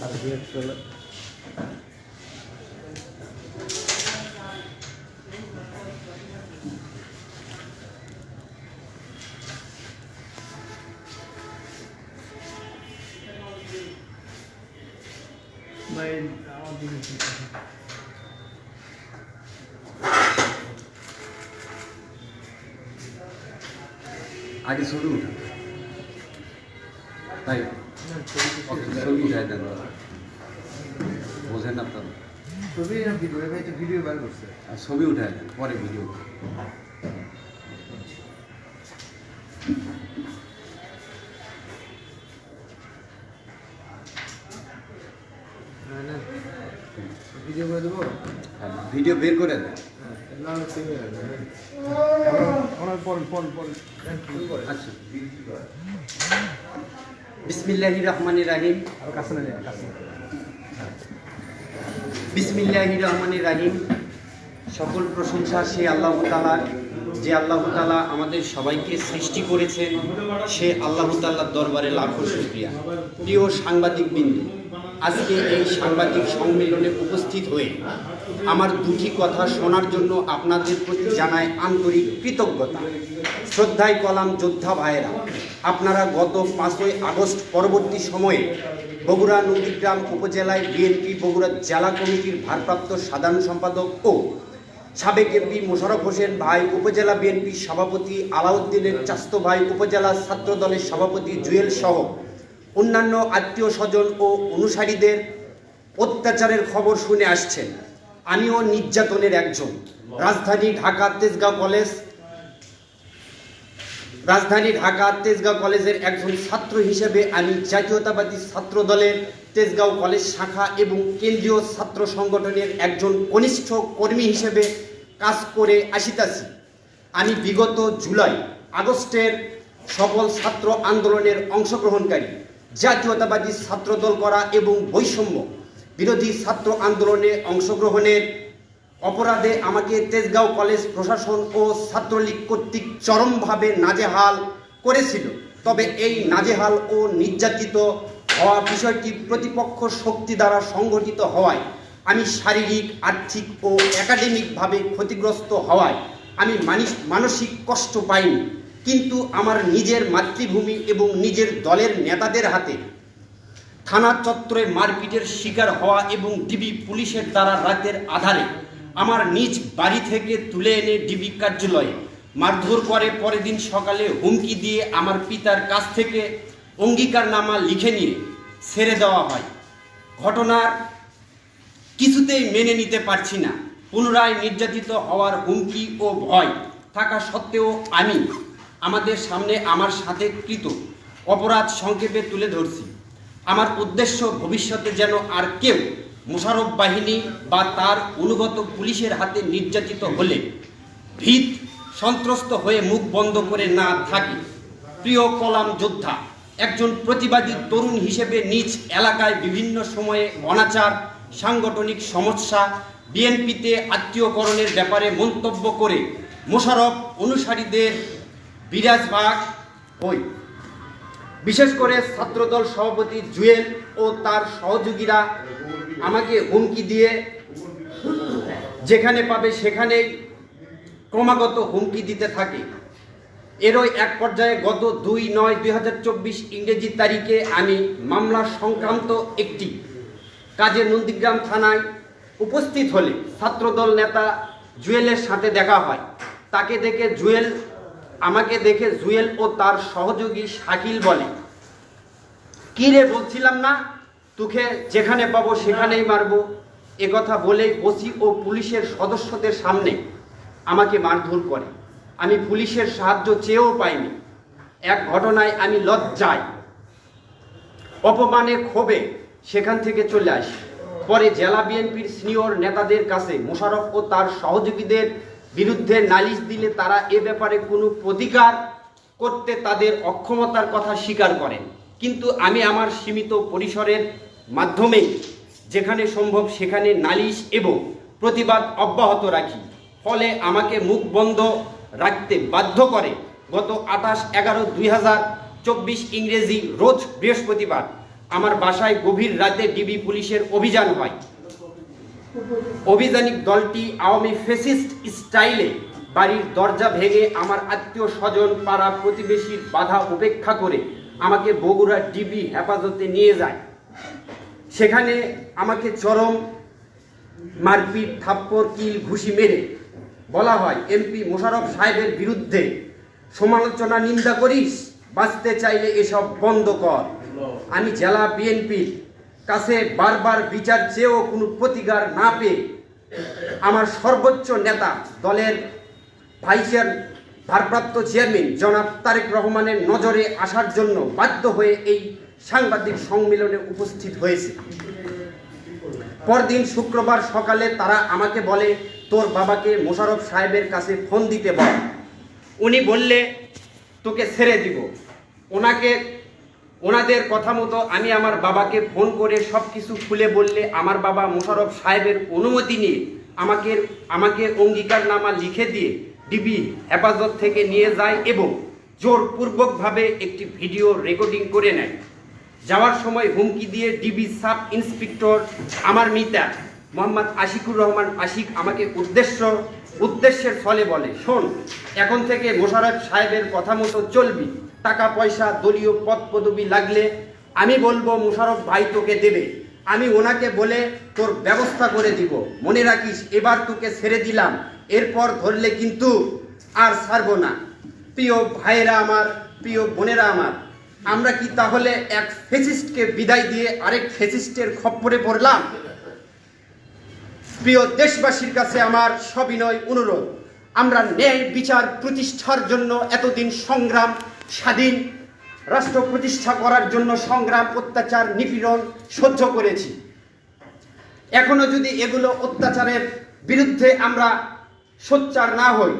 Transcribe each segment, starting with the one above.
Hadi bir আগে ছবি উঠা। তাই? ছবি উঠাই দেন বোঝেন আপনার। ছবি না ভিডিও ভাই তো ভিডিও বার করছে। আর ছবি উঠাই দেন পরে ভিডিও ভিডিও করে দেবো? আর ভিডিও বের করে দেন হ্যাঁ না না ঠিক আছে অনেক পরে পরে পরে বিসমিল্লাহি রহমানির রাহিম। আর কাছে না কাছে বিসমিল্লাহি রহমানির রাহিম। সকল প্রশংসা সে আল্লাহ তালার যে আল্লাহ তালা আমাদের সবাইকে সৃষ্টি করেছেন, সে আল্লাহ তাল্লার দরবারে লাখো শুক্রিয়া। প্রিয় সাংবাদিক বিন্দু আজকে এই সাংবাদিক সম্মেলনে উপস্থিত হয়ে আমার দুটি কথা শোনার জন্য আপনাদের প্রতি জানায় আন্তরিক কৃতজ্ঞতা। শ্রদ্ধায় কলাম যোদ্ধা ভাইয়েরা, আপনারা গত পাঁচই আগস্ট পরবর্তী সময়ে বগুড়া নদীগ্রাম উপজেলায় বিএনপি বগুড়া জেলা কমিটির ভারপ্রাপ্ত সাধারণ সম্পাদক ও সাবেক এমপি মোশারফ হোসেন ভাই, উপজেলা বিএনপির সভাপতি আলাউদ্দিনের চাস্ত ভাই, উপজেলা ছাত্র দলের সভাপতি জুয়েল সহ অন্যান্য আত্মীয় স্বজন ও অনুসারীদের অত্যাচারের খবর শুনে আসছেন। আমিও নির্যাতনের একজন। রাজধানী ঢাকা তেজগাঁও কলেজ রাজধানী ঢাকা তেজগাঁও কলেজের একজন ছাত্র হিসেবে আমি জাতীয়তাবাদী ছাত্র দলের তেজগাঁও কলেজ শাখা এবং কেন্দ্রীয় ছাত্র সংগঠনের একজন কনিষ্ঠ কর্মী হিসেবে কাজ করে আসিতাছি। আমি বিগত জুলাই আগস্টের সকল ছাত্র আন্দোলনের অংশগ্রহণকারী। জাতীয়তাবাদী ছাত্রদল করা এবং বৈষম্য বিরোধী ছাত্র আন্দোলনে অংশগ্রহণের অপরাধে আমাকে তেজগাঁও কলেজ প্রশাসন ও ছাত্রলীগ কর্তৃক চরমভাবে নাজেহাল করেছিল। তবে এই নাজেহাল ও নির্যাতিত হওয়া বিষয়টি প্রতিপক্ষ শক্তি দ্বারা সংগঠিত হওয়ায় আমি শারীরিক, আর্থিক ও একাডেমিকভাবে ক্ষতিগ্রস্ত হওয়ায় আমি মানিস, মানসিক কষ্ট পাইনি। কিন্তু আমার নিজের মাতৃভূমি এবং নিজের দলের নেতাদের হাতে থানা চত্বরে মারপিটের শিকার হওয়া এবং ডিবি পুলিশের দ্বারা রাতের আধারে আমার নিজ বাড়ি থেকে তুলে এনে ডিবি কার্যালয়ে মারধর করে, পরের দিন সকালে হুমকি দিয়ে আমার পিতার কাছ থেকে অঙ্গীকারনামা লিখে নিয়ে ছেড়ে দেওয়া হয়। ঘটনার কিছুতেই মেনে নিতে পারছি না। পুনরায় নির্যাতিত হওয়ার হুমকি ও ভয় থাকা সত্ত্বেও আমি আমাদের সামনে আমার সাথে কৃত অপরাধ সংক্ষেপে তুলে ধরছি। আমার উদ্দেশ্য ভবিষ্যতে যেন আর কেউ মোশারফ বাহিনী বা তার অনুগত পুলিশের হাতে নির্যাতিত হলে ভীত, সন্ত্রস্ত হয়ে মুখ বন্ধ করে না থাকে। প্রিয় কলাম যোদ্ধা, একজন প্রতিবাদী তরুণ হিসেবে নিজ এলাকায় বিভিন্ন সময়ে অনাচার, সাংগঠনিক সমস্যা, বিএনপিতে আত্মীয়করণের ব্যাপারে মন্তব্য করে মোশারফ অনুসারীদের বিরাজভাগ হই বিশেষ করে ছাত্রদল সভাপতি জুয়েল ও তার সহযোগীরা আমাকে হুমকি দিয়ে যেখানে পাবে সেখানেই ক্রমাগত হুমকি দিতে থাকে। এরই এক পর্যায়ে গত দুই নয় দুই হাজার চব্বিশ ইংরেজি তারিখে আমি মামলা সংক্রান্ত একটি কাজে নন্দীগ্রাম থানায় উপস্থিত হলে ছাত্রদল নেতা জুয়েলের সাথে দেখা হয়। তাকে দেখে জুয়েল আমাকে দেখে জুয়েল ও তার সহযোগী শাকিল বলে, কি রে বলছিলাম না? তোকে যেখানে পাবো সেখানেই মারবো। কথা বলেই ওসি ও পুলিশের সদস্যদের সামনে আমাকে মারধর করে। আমি পুলিশের সাহায্য চেয়েও পাইনি। এক ঘটনায় আমি লজ্জায়, অপমানে ক্ষোভে সেখান থেকে চলে আসি। পরে জেলা বিএনপির সিনিয়র নেতাদের কাছে মোশারফ ও তার সহযোগীদের বিরুদ্ধে নালিশ দিলে তারা এ ব্যাপারে কোনো প্রতিকার করতে তাদের অক্ষমতার কথা স্বীকার করেন। কিন্তু আমি আমার সীমিত পরিসরের মাধ্যমে যেখানে সম্ভব সেখানে নালিশ এবং প্রতিবাদ অব্যাহত রাখি। ফলে আমাকে মুখ বন্ধ রাখতে বাধ্য করে গত আঠাশ এগারো দুই হাজার চব্বিশ ইংরেজি রোজ বৃহস্পতিবার আমার বাসায় গভীর রাতে ডিবি পুলিশের অভিযান হয়। অভিযানিক দলটি আওয়ামী ফেসিস্ট স্টাইলে বাড়ির দরজা ভেঙে আমার আত্মীয় স্বজন পাড়া প্রতিবেশীর বাধা উপেক্ষা করে আমাকে বগুড়া ডিবি হেফাজতে নিয়ে যায়। সেখানে আমাকে চরম মারপিট, থাপ্পড়, কিল, ঘুষি মেরে বলা হয়। এমপি মোশারফ সাহেবের বিরুদ্ধে সমালোচনা, নিন্দা করিস? বাঁচতে চাইলে এসব বন্ধ কর। আমি জেলা বিএনপির কাছে বারবার বিচার চেয়েও কোনো প্রতিকার না পেয়ে আমার সর্বোচ্চ নেতা দলের ভাইসের ভারপ্রাপ্ত চেয়ারম্যান জনাব তারেক রহমানের নজরে আসার জন্য বাধ্য হয়ে এই সাংবাদিক সম্মেলনে উপস্থিত হয়েছে। পরদিন শুক্রবার সকালে তারা আমাকে বলে, তোর বাবাকে মোশারফ সাহেবের কাছে ফোন দিতে বল। উনি বললে, তোকে ছেড়ে দিব। ওনাকে ওনাদের কথা মতো আমি আমার বাবাকে ফোন করে সব কিছু খুলে বললে আমার বাবা মোশারফ সাহেবের অনুমতি নিয়ে আমাকে আমাকে অঙ্গীকারনামা লিখে দিয়ে ডিবি হেফাজত থেকে নিয়ে যায় এবং জোরপূর্বকভাবে একটি ভিডিও রেকর্ডিং করে নেয়। যাওয়ার সময় হুমকি দিয়ে ডিবি সাব ইন্সপেক্টর আমার মিতা মোহাম্মদ আশিকুর রহমান আশিক আমাকে উদ্দেশ্য, উদ্দেশ্যের ফলে বলে, শোন, এখন থেকে মোশারফ সাহেবের কথা মতো চলবি। টাকা পয়সা দলীয় পদ পদবি লাগলে আমি বলব মুশারফ ভাই তোকে দেবে। আমি ওনাকে বলে তোর ব্যবস্থা করে দিব। মনে রাখিস, এবার তোকে ছেড়ে দিলাম। এরপর ধরলে কিন্তু আর ছাড়বো না। প্রিয় ভাইয়েরা আমার, প্রিয় বোনেরা আমার, আমরা কি তাহলে এক ফেসিস্টকে বিদায় দিয়ে আরেক ফেসিস্টের খপ্পরে পড়লাম? প্রিয় দেশবাসীর কাছে আমার সবিনয় অনুরোধ। আমরা ন্যায় বিচার প্রতিষ্ঠার জন্য এতদিন সংগ্রাম স্বাধীন, রাষ্ট্র প্রতিষ্ঠা করার জন্য সংগ্রাম, অত্যাচার, নিপীড়ন সহ্য করেছি। এখনও যদি এগুলো অত্যাচারের বিরুদ্ধে আমরা সোচ্চার না হই,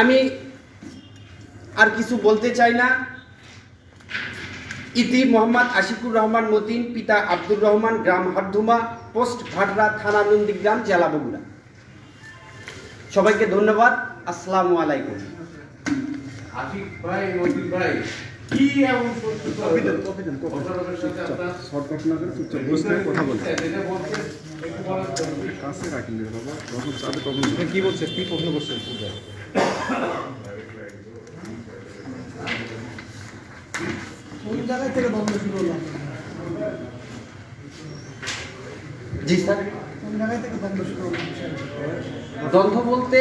আমি আর কিছু বলতে চাই না। ইতি মোহাম্মদ আশিকুর রহমান মতিন পিতা আব্দুর রহমান গ্রাম হারধুমা পোস্ট ভাটরা থানা নন্দীগ্রাম জেলা বগুড়া। সবাইকে ধন্যবাদ আসসালামু আলাইকুম। আশিক ভাই মজিদ ভাই কি এমন কপি দেন কপি দেন কপি শর্টকাট না করে চুপচাপ বসতে কথা বলতে যেটা বলছে একটু বলার তো। কাছে রাখেন রে বাবা যখন চাবে তখন কি বলছে কি প্রশ্ন করছে কোন জায়গায় থেকে দ্বন্দ্ব শুরু হলো। জি স্যার। কোন জায়গায় থেকে দ্বন্দ্ব শুরু হলো? দ্বন্দ্ব বলতে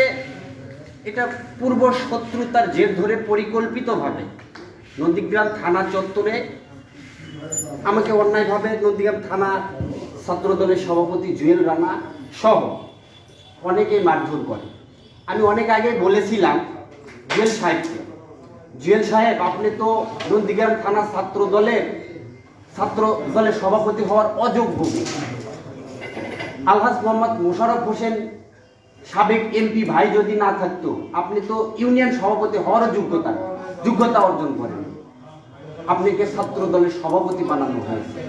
এটা পূর্ব শত্রুতার জের ধরে পরিকল্পিতভাবে নন্দীগ্রাম থানা চত্বরে আমাকে অন্যায়ভাবে নন্দীগ্রাম থানা ছাত্রদলের সভাপতি জুয়েল রানা সহ অনেকে মারধর করে। আমি অনেক আগে বলেছিলাম জুয়েল সাহেবকে জুয়েল সাহেব, আপনি তো নন্দীগ্রাম থানা ছাত্র দলের ছাত্র দলের সভাপতি হওয়ার অযোগ্য। আলহাজ মোহাম্মদ মোশাররফ হোসেন, সাবেক এমপি ভাই যদি না থাকতো, আপনি তো ইউনিয়ন সভাপতি হওয়ারও যোগ্যতা যোগ্যতা অর্জন করেন। আপনাকে ছাত্র দলের সভাপতি বানানো হয়েছে?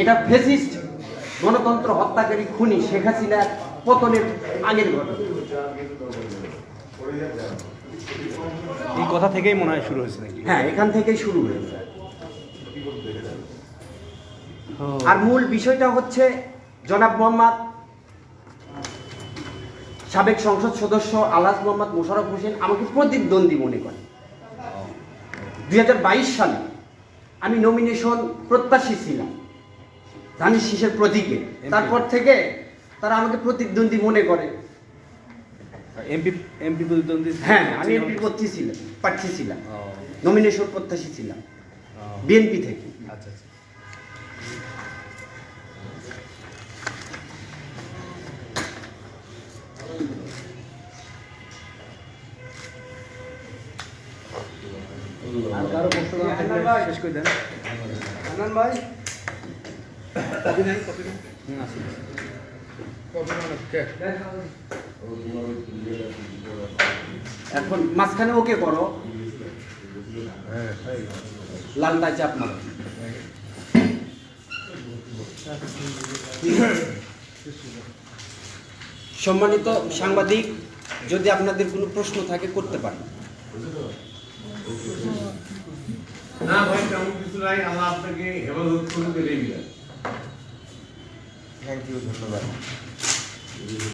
এটা ফেসিস্ট, গণতন্ত্র হত্যাকারী খুনি শেখ হাসিনার পতনের আগের ঘটনা। এই কথা থেকেই মনে হয় শুরু হয়েছে নাকি? হ্যাঁ এখান থেকেই শুরু হয়েছে। আর মূল বিষয়টা হচ্ছে জনাব মোহাম্মদ সাবেক সংসদ সদস্য আলাস মোহাম্মদ মোশারফ হোসেন আমাকে প্রতিদ্বন্দ্বী মনে করে। দুই হাজার বাইশ সালে আমি নমিনেশন প্রত্যাশী ছিলাম ধানের শীষের প্রতীকে। তারপর থেকে তারা আমাকে প্রতিদ্বন্দ্বী মনে করে। এমপি এমপি প্রতিদ্বন্দ্বী হ্যাঁ আমি এমপি প্রার্থী ছিলাম প্রার্থী ছিলাম। নমিনেশন প্রত্যাশী ছিলাম। বিএনপি থেকে। আচ্ছা আচ্ছা। আর কারও প্রশ্ন শেষ করে দেন। আনান ভাই? কপি নেন কপি নেন। হুম আসুন কবে মানে কে? এখন মাঝখানে ওকে করো। তাই চাপ মারো। সম্মানিত সাংবাদিক যদি আপনাদের কোনো প্রশ্ন থাকে করতে পারেন। না ভাই তেমন কিছু নাই। আল্লাহ আপনাকে হেফাজত করুন থ্যাংক ইউ ধন্যবাদ।